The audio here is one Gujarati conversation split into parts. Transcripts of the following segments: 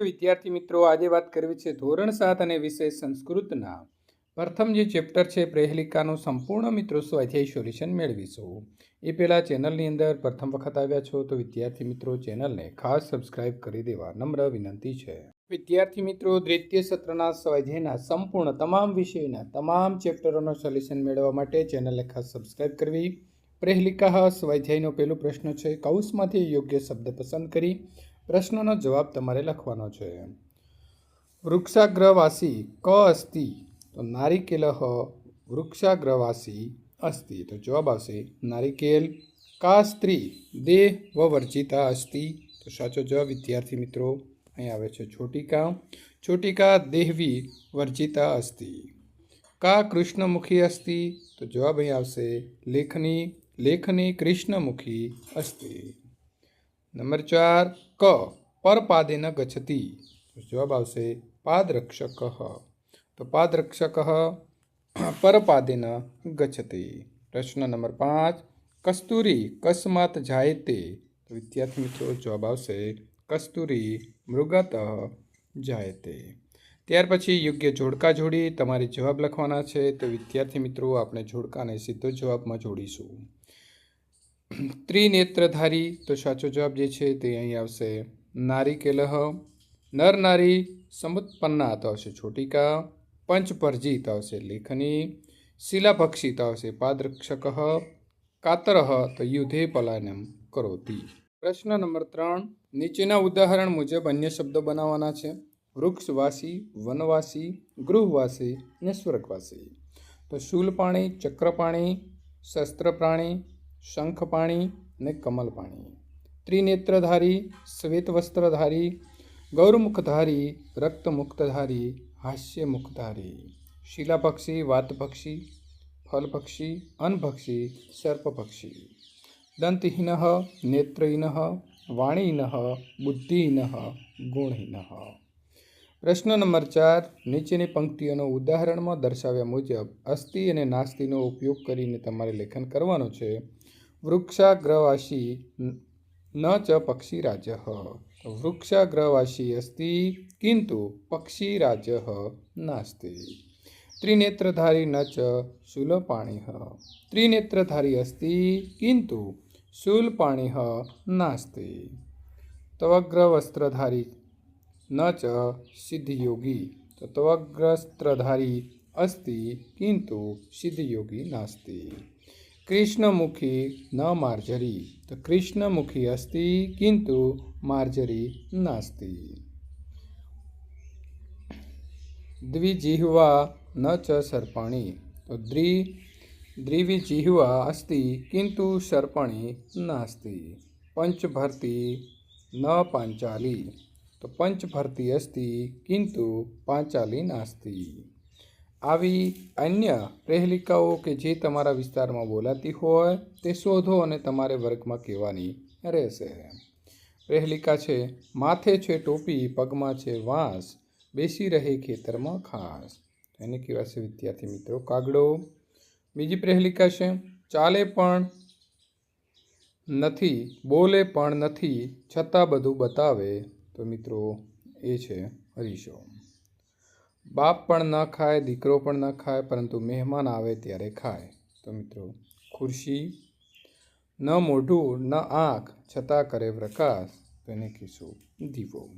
વિદ્યાર્થી મિત્રો, આજે વાત કરવી છે ધોરણ સાત અને વિષય સંસ્કૃતના. પ્રથમ જે ચેપ્ટર છે પ્રેહલિકાનું સંપૂર્ણ મિત્રો સ્વાધ્યાય સોલ્યુશન મેળવીશું. એ પહેલાં ચેનલની અંદર પ્રથમ વખત આવ્યા છો તો વિદ્યાર્થી મિત્રો ચેનલને ખાસ સબસ્ક્રાઇબ કરી દેવા નમ્ર વિનંતી છે. વિદ્યાર્થી મિત્રો, દ્વિતીય સત્રના સ્વાધ્યાયના સંપૂર્ણ તમામ વિષયના તમામ ચેપ્ટરોનો સોલ્યુશન મેળવવા માટે ચેનલને ખાસ સબસ્ક્રાઇબ કરવી. પ્રેહલિકા સ્વાધ્યાયનો પહેલો પ્રશ્ન છે કૌશમાંથી યોગ્ય શબ્દ પસંદ કરી. પ્રશ્નનો જવાબ તમારે લખવાનો છે. વૃક્ષાગ્રવાસી ક અસ્તિ? તો નારિકેલ વૃક્ષાગ્રવાસી અસ્તિ. તો જવાબ આવશે નારિકેલ કા સ્ત્રી? દેહ વ વર્જિતા અસ્તિ. તો સાચો જવાબ વિદ્યાર્થી મિત્રો અહીં આવે છે છોટિકા. છોટિકા દેહવી વર્જિતા અસ્તિ. કા કૃષ્ણમુખી અસ્તિ? તો જવાબ અહીં આવશે લેખની. લેખની કૃષ્ણમુખી અસ્તિ. નંબર ચાર, ક પરપાદેન ગચ્છતિ. તો જવાબ આવશે પાદરક્ષક. તો પાદરક્ષક પરપાદેન ગચતી પ્રશ્ન નંબર પાંચ, કસ્તુરી કસ્માત જાય તો વિદ્યાર્થી મિત્રો, જવાબ આવશે કસ્તુરી મૃગત જાયતે. ત્યાર પછી યોગ્ય જોડકા જોડી તમારે જવાબ લખવાના છે. તો વિદ્યાર્થી મિત્રો, આપણે જોડકાને સીધો જવાબમાં જોડીશું. ત્રિનેત્રધારી, તો સાચો જવાબ જે છે તે અહીં આવશે. નારિકેલહ નર નારી સમુત્પન્ના તો આવશે છોટિકા. પંચપરજી તો આવશે લેખની. શિલાભક્ષી તો આવશે પાદરક્ષક. કાતરહ તો યુધે પલાયનમ કરોતી. પ્રશ્ન નંબર ત્રણ. નીચેના ઉદાહરણ મુજબ અન્ય શબ્દો બનાવવાના છે. વૃક્ષવાસી, વનવાસી, ગૃહવાસી અને સ્વર્ગવાસી. તો શૂલપાણી, ચક્રપાણી શસ્ત્રપ્રાણી શંખપાણી અને કમલપાણી ત્રિનેત્રધારી, શ્વેતવસ્ત્રધારી, ગૌરમુખધારી, રક્તમુક્તધારી, હાસ્યમુખધારી. શિલાપક્ષી વાતપક્ષી ફલપક્ષી અનભક્ષી સર્પપક્ષી દંતહીન, નેત્રહીન વાણીહીન બુદ્ધિહીન ગુણહીન. પ્રશ્ન નંબર ચાર, નીચેની પંક્તિઓનો ઉદાહરણમાં દર્શાવ્યા મુજબ અસ્થિ અને નાસ્તિનો ઉપયોગ કરીને તમારે લેખન કરવાનું છે. વૃક્ષાગ્રવાસી ન ચ પક્ષીરાજ. વૃક્ષાગ્રવાસી અસ્તિ કિંતુ પક્ષીરાજ નાસ્તિ. ત્રિનેત્રધારી ન ચ શૂલપાણી. ત્રિનેત્રધારી અસ્તિ કિંતુ શૂલપાણી નાસ્તિ. તવગ્રવસ્ત્રધારી ન ચ સિદ્ધયોગી તત્વગ્રસ્ત્રધારી તવગ્રસ્ત્રધારી અસ્તિ કિંતુ સિદ્ધયોગી નાસ્તિ કૃષ્ણમુખી ન માર્જરી તો કૃષ્ણમુખી અસ્તિ કિંતુ માર્જરી નાસ્તિ દ્વિજિહ્વા ન ચ સર્પણી તો દ્વિ દ્વિજિહ્વા અસ્તિ કિંતુ સર્પણી નાસ્તિ પંચભર્તી ન પાંચાલી તો પંચભર્તી અસ્તિ કિંતુ પાંચાલી નાસ્તિ. આવી અન્ય પ્રહેલિકાઓ કે જે તમારા વિસ્તારમાં બોલાતી હોય, તે શોધો અને તમારે વર્ગમાં કહેવાની રહેશે. પ્રહેલિકા છે, માથે છે ટોપી, પગમાં છે વાંસ, બેસી રહે ખેતરમાં ખાસ. એને કહેવાશે વિદ્યાર્થી મિત્રો કાગડો. બીજી પ્રહેલિકા છે, ચાલે પણ નથી, બોલે પણ નથી, છતાં બધું બતાવે. તો મિત્રો, એ છે હરીશો. બાપ પણ ન ખાય, દીકરો પણ ન ખાય, પરંતુ મહેમાન આવે ત્યારે ખાય. તો મિત્રો, ખુરશી, ન મોઢું, ન આંખ, છતાં કરે પ્રકાશ તો એને કહીશું દીવો.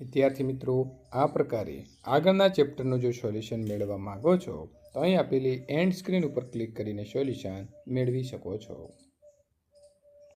વિદ્યાર્થી મિત્રો, આ પ્રકારે આગળના ચેપ્ટરનું જો સોલ્યુશન મેળવવા માગો છો, તો અહીં આપેલી એન્ડ સ્ક્રીન ઉપર ક્લિક કરીને સોલ્યુશન મેળવી શકો છો.